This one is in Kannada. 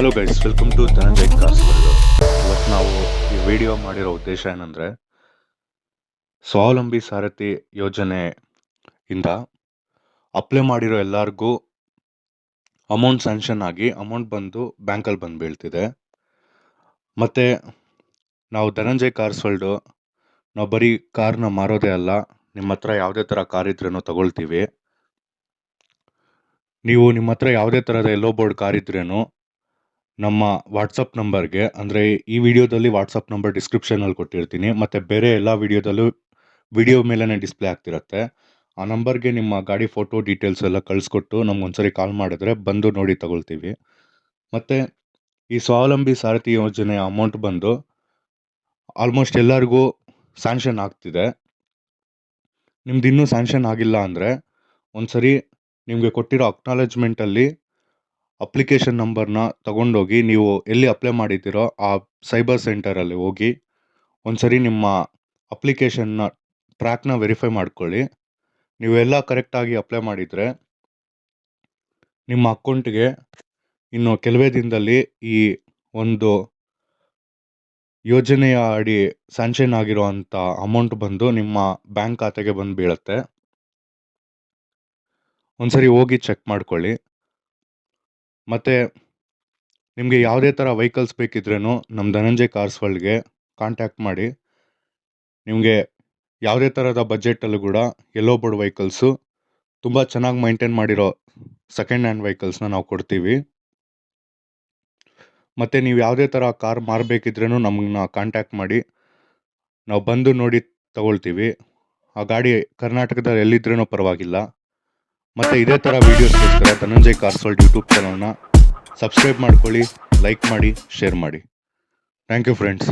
Hello guys welcome to Dhananjay world ಇವತ್ತು ನಾವು ಈ ವಿಡಿಯೋ ಮಾಡಿರೋ ಉದ್ದೇಶ ಏನಂದರೆ, ಸ್ವಾವಲಂಬಿ ಸಾರಥಿ ಯೋಜನೆ ಇಂದ ಅಪ್ಲೈ ಮಾಡಿರೋ ಎಲ್ಲರಿಗೂ ಅಮೌಂಟ್ ಸ್ಯಾಂಕ್ಷನ್ ಆಗಿ ಅಮೌಂಟ್ ಬಂದು ಬ್ಯಾಂಕಲ್ಲಿ ಬಂದು ಬೀಳ್ತಿದೆ. ಮತ್ತು ನಾವು ಧನಂಜಯ್ ಕಾರ್ಸ್ ವರ್ಲ್ಡು ನಾವು ಬರೀ ಕಾರ್ನ ಮಾರೋದೇ ಅಲ್ಲ ನಿಮ್ಮ ಹತ್ರ ಯಾವುದೇ ಥರ ಕಾರ್ ಇದ್ರೂ ತಗೊಳ್ತೀವಿ. ನೀವು ನಿಮ್ಮ ಹತ್ರ ಯಾವುದೇ ಥರದ ಎಲ್ಲೋ ಬೋರ್ಡ್ ಕಾರ್ ಇದ್ರೇನು ನಮ್ಮ ವಾಟ್ಸಪ್ ನಂಬರ್ಗೆ ಅಂದರೆ ಈ ವಿಡಿಯೋದಲ್ಲಿ ವಾಟ್ಸಪ್ ನಂಬರ್ ಡಿಸ್ಕ್ರಿಪ್ಷನಲ್ಲಿ ಕೊಟ್ಟಿರ್ತೀನಿ. ಮತ್ತು ಬೇರೆ ಎಲ್ಲ ವಿಡಿಯೋದಲ್ಲೂ ವಿಡಿಯೋ ಮೇಲೇ ಡಿಸ್ಪ್ಲೇ ಆಗ್ತಿರುತ್ತೆ. ಆ ನಂಬರ್ಗೆ ನಿಮ್ಮ ಗಾಡಿ ಫೋಟೋ ಡೀಟೇಲ್ಸ್ ಎಲ್ಲ ಕಳಿಸ್ಕೊಟ್ಟು ನಮ್ಗೊಂದ್ಸರಿ ಕಾಲ್ ಮಾಡಿದ್ರೆ ಬಂದು ನೋಡಿ ತಗೊಳ್ತೀವಿ. ಮತ್ತು ಈ ಸ್ವಾವಲಂಬಿ ಸಾರಥಿ ಯೋಜನೆಯ ಅಮೌಂಟ್ ಬಂದು ಆಲ್ಮೋಸ್ಟ್ ಎಲ್ಲರಿಗೂ ಸ್ಯಾಂಕ್ಷನ್ ಆಗ್ತಿದೆ. ನಿಮ್ದು ಇನ್ನೂ ಸ್ಯಾಂಕ್ಷನ್ ಆಗಿಲ್ಲ ಅಂದರೆ ಒಂದ್ಸರಿ ನಿಮಗೆ ಕೊಟ್ಟಿರೋ ಅಕ್ನಾಲೆಜ್ಮೆಂಟಲ್ಲಿ ಅಪ್ಲಿಕೇಶನ್ ನಂಬರ್ನ ತಗೊಂಡೋಗಿ ನೀವು ಎಲ್ಲಿ ಅಪ್ಲೈ ಮಾಡಿದ್ದೀರೋ ಆ ಸೈಬರ್ ಸೆಂಟರಲ್ಲಿ ಹೋಗಿ ಒಂದ್ಸರಿ ನಿಮ್ಮ ಅಪ್ಲಿಕೇಶನ್ನ ಟ್ರ್ಯಾಕ್ನ ವೆರಿಫೈ ಮಾಡ್ಕೊಳ್ಳಿ. ನೀವೆಲ್ಲ ಕರೆಕ್ಟಾಗಿ ಅಪ್ಲೈ ಮಾಡಿದರೆ ನಿಮ್ಮ ಅಕೌಂಟ್ಗೆ ಇನ್ನು ಕೆಲವೇ ದಿನದಲ್ಲಿ ಈ ಒಂದು ಯೋಜನೆಯ ಅಡಿ ಸ್ಯಾಂಕ್ಷನ್ ಅಂಥ ಅಮೌಂಟ್ ಬಂದು ನಿಮ್ಮ ಬ್ಯಾಂಕ್ ಖಾತೆಗೆ ಬಂದು ಬೀಳುತ್ತೆ. ಒಂದ್ಸರಿ ಹೋಗಿ ಚೆಕ್ ಮಾಡ್ಕೊಳ್ಳಿ. ಮತ್ತು ನಿಮಗೆ ಯಾವುದೇ ಥರ ವೆಹಿಕಲ್ಸ್ ಬೇಕಿದ್ರೂ ನಮ್ಮ ಧನಂಜಯ್ ಕಾರ್ಸ್ ವರ್ಲ್ಡ್ಗೆ ಕಾಂಟ್ಯಾಕ್ಟ್ ಮಾಡಿ. ನಿಮಗೆ ಯಾವುದೇ ಥರದ ಬಜೆಟಲ್ಲೂ ಕೂಡ ಎಲ್ಲೋ ಬೋರ್ಡ್ ವೆಹಿಕಲ್ಸು ತುಂಬ ಚೆನ್ನಾಗಿ ಮೈಂಟೈನ್ ಮಾಡಿರೋ ಸೆಕೆಂಡ್ ಹ್ಯಾಂಡ್ ವೆಹಿಕಲ್ಸ್ನ ನಾವು ಕೊಡ್ತೀವಿ. ಮತ್ತು ನೀವು ಯಾವುದೇ ಥರ ಕಾರ್ ಮಾರಬೇಕಿದ್ರೂ ನಮ್ಮನ್ನ ಕಾಂಟ್ಯಾಕ್ಟ್ ಮಾಡಿ. ನಾವು ಬಂದು ನೋಡಿ ತಗೊಳ್ತೀವಿ. ಆ ಗಾಡಿ ಕರ್ನಾಟಕದಲ್ಲಿ ಎಲ್ಲಿದ್ರೂ ಪರವಾಗಿಲ್ಲ. ಮತ್ತು ಇದೇ ಥರ ವೀಡಿಯೋಸ್ಗೋಸ್ಕರ ಧನಂಜಯ್ ಕಾರ್ಸೋಲ್ಟ್ ಯೂಟ್ಯೂಬ್ ಚಾನಲ್ನ ಸಬ್ಸ್ಕ್ರೈಬ್ ಮಾಡ್ಕೊಳ್ಳಿ ಲೈಕ್ ಮಾಡಿ ಶೇರ್ ಮಾಡಿ. Thank you friends